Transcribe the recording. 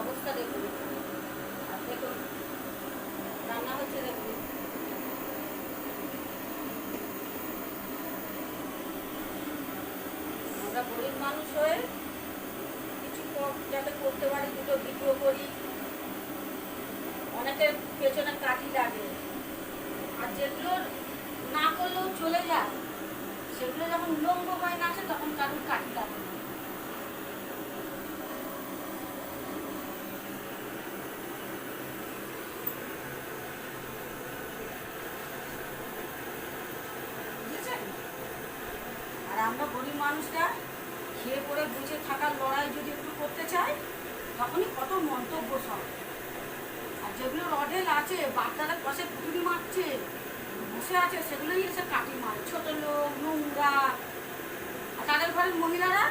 অবস্থা দেখুন। আর দেখুন, রান্না হচ্ছে দেখুন। আমরা গরিব মানুষ হয়ে কিছু যাতে করতে পারি, দুটো ভিডিও করি। অনেকের পেছনে কাঠি লাগে। আর যেগুলোর না করলেও চলে যায়, সেগুলো যখন উলঙ্গ হয় না আসে, তখন আমরা গরিব মানুষরা খেয়ে পড়ে বুঝে থাকার লড়াই যদি একটু করতে চাই, তখনই কত মন্তব্য সব। আর যেগুলো রডেল আছে বাচ্চারা পাশে পুতুলি মারছে, বসে আছে, সেগুলোই এসে কাটি মার। ছোট লোক, নোংরা। আর তাদের ঘরের মহিলারা